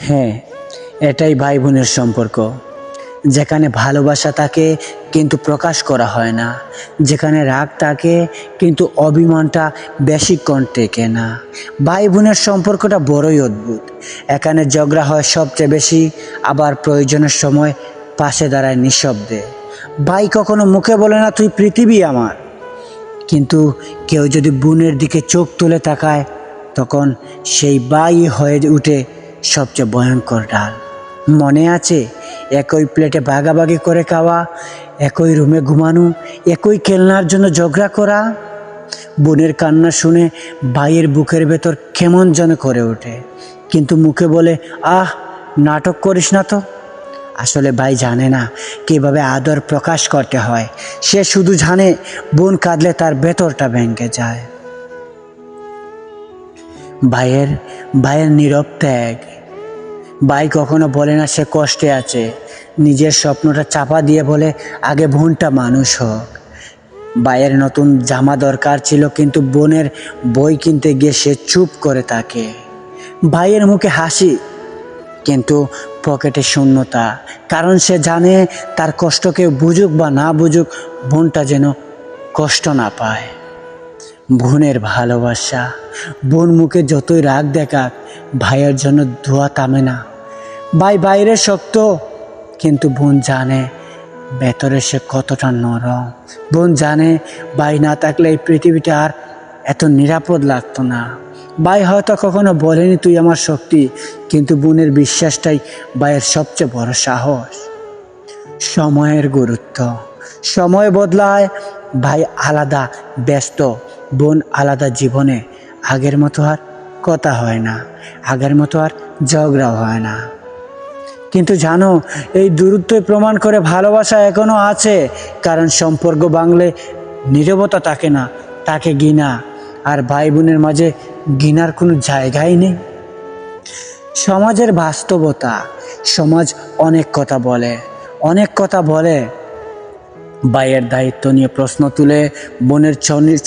হ্যাঁ এটাই ভাই বোনের সম্পর্ক। যেখানে ভালোবাসা থাকে কিন্তু প্রকাশ করা হয় না। যেখানে রাগ থাকে কিন্তু অভিমানটা বেশিক্ষণ টেকে না। ভাই বোনের সম্পর্কটা বড়ই অদ্ভুত। এখানে ঝগড়া হয় সবচেয়ে বেশি, আবার প্রয়োজনের সময় পাশে দাঁড়ায় নিঃশব্দে। ভাই কখনো মুখে বলে না, তুই পৃথিবী আমার। কিন্তু কেউ যদি বোনের দিকে চোখ তুলে তাকায়, তখন সেই বাই হয়ে উঠে সবচেয়ে ভয়ঙ্কর ডাল। মনে আছে, একই প্লেটে ভাগাভাগি করে খাওয়া, একই রুমে ঘুমানো, একই খেলনার জন্য ঝগড়া করা। বোনের কান্না শুনে ভাইয়ের বুকের ভেতর কেমন যেন করে ওঠে। কিন্তু মুখে বলে, আহ, নাটক করিস না তো? আসলে ভাই জানে না কীভাবে আদর প্রকাশ করতে হয়। সে শুধু জানে, বোন কাঁদলে তার ভেতরটা ভেঙে যায়। ভাইয়ের ভাইয়ের নীরব ত্যাগ। ভাই কখনো বলে না সে কষ্টে আছে। নিজের স্বপ্নটা চাপা দিয়ে বলে, আগে বোনটা মানুষ হোক। ভাইয়ের নতুন জামা দরকার ছিল, কিন্তু বোনের বই কিনতে গিয়ে সে চুপ করে থাকে। ভাইয়ের মুখে হাসি, কিন্তু পকেটে শূন্যতা। কারণ সে জানে তার কষ্ট কেউ বুঝুক বা না বুঝুক, বোনটা যেন কষ্ট না পায়। বোনের ভালোবাসা, বোন মুখে যতই রাগ দেখাক, ভাইয়ের জন্য ধোয়া থামে না। ভাই বাইরে শক্ত, কিন্তু বোন জানে ভেতরে সে কতটা নরম। বোন জানে ভাই না থাকলে এই পৃথিবীটা আর এত নিরাপদ লাগতো না। ভাই হয়তো কখনো বলেনি তুই আমার শক্তি, কিন্তু বোনের বিশ্বাসটাই ভাইয়ের সবচেয়ে বড় সাহস। সময়ের গুরুত্ব। সময় বদলায় ভাই আলাদা ব্যস্ত, বোন আলাদা জীবনে। আগের মতো আর কথা হয় না। আগের মতো আর ঝগড়া হয় না। কিন্তু জানো, এই দূরত্বই প্রমাণ করে ভালোবাসা এখনও আছে, কারণ সম্পর্ক বাংলে নীরবতা থাকে না, তাকে গিনা আর ভাই বোনের মাঝে গিনার কোনো জায়গাই নেই। সমাজের বাস্তবতা, সমাজ অনেক কথা বলে, অনেক কথা বলে। ভাইয়ের দায়িত্ব নিয়ে প্রশ্ন তুলে, বোনের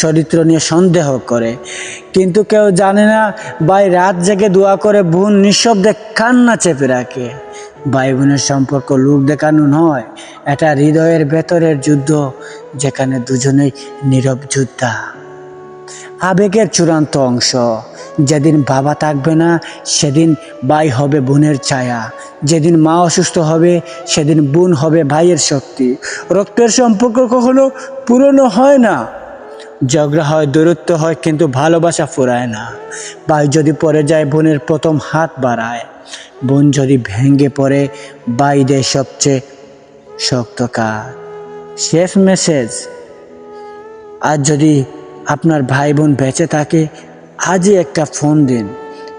চরিত্র নিয়ে সন্দেহ করে। কিন্তু কেউ জানে না, ভাই রাত জেগে দোয়া করে বোন নিঃশব্দে কান্না চেপে রাখে। ভাই বোনের সম্পর্ক লোক দেখানো নয়। এটা হৃদয়ের ভেতরের যুদ্ধ, যেখানে দুজনেই নীরব যোদ্ধা। আবেগের চূড়ান্ত অংশ। যেদিন বাবা থাকবে না, সেদিন ভাই হবে বোনের ছায়া। যেদিন মা অসুস্থ হবে, সেদিন বোন হবে ভাইয়ের শক্তি। রক্তের সম্পর্ক কখনো পুরনো হয় না। ঝগড়া হয়, দূরত্ব হয়, কিন্তু ভালোবাসা ফুরায় না। ভাই যদি পড়ে যায়, বোনের প্রথম হাত বাড়ায়। বোন যদি ভেঙে পড়ে ভাই দেয় সবচেয়ে শক্ত কাজ। শেষ মেসেজ। আর যদি আপনার ভাই বোন বেঁচে থাকে, আজই একটা ফোন দিন।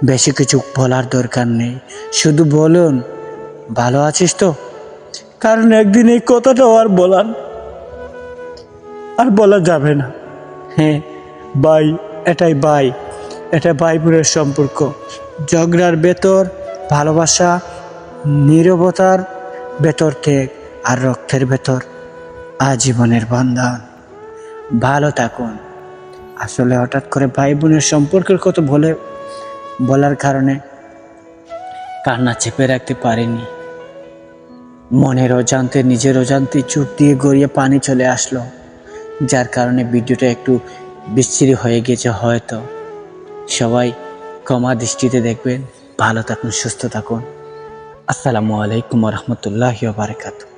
বেশি কিছু বলার দরকার নেই। শুধু বলুন, ভালো আছিস তো? কারণ একদিন এই কথাটাও আর বলার আর বলা যাবে না। হ্যাঁ ভাই এটাই ভাই এটা ভাই বোনের সম্পর্ক। ঝগড়ার ভেতর ভালোবাসা, নীরবতার ভেতর থেকে আর রক্তের ভেতর আজীবনের বন্ধন। ভালো থাকুন। আসলে হঠাৎ করে ভাই বোনের সম্পর্কের কথা বলে, বলার কারণে কান্না চেপে রাখতে পারিনি। মনের অজান্তে, নিজের অজান্তে চোখ দিয়ে গড়িয়ে পানি চলে আসলো। যার কারণে ভিডিওটা একটু বিচ্ছিরি হয়ে গেছে হয়তো। সবাই কমা দৃষ্টিতে দেখবেন, ভালো থাকুন, সুস্থ থাকুন। আসসালামু আলাইকুম রহমতুল্লাহ বারকাতু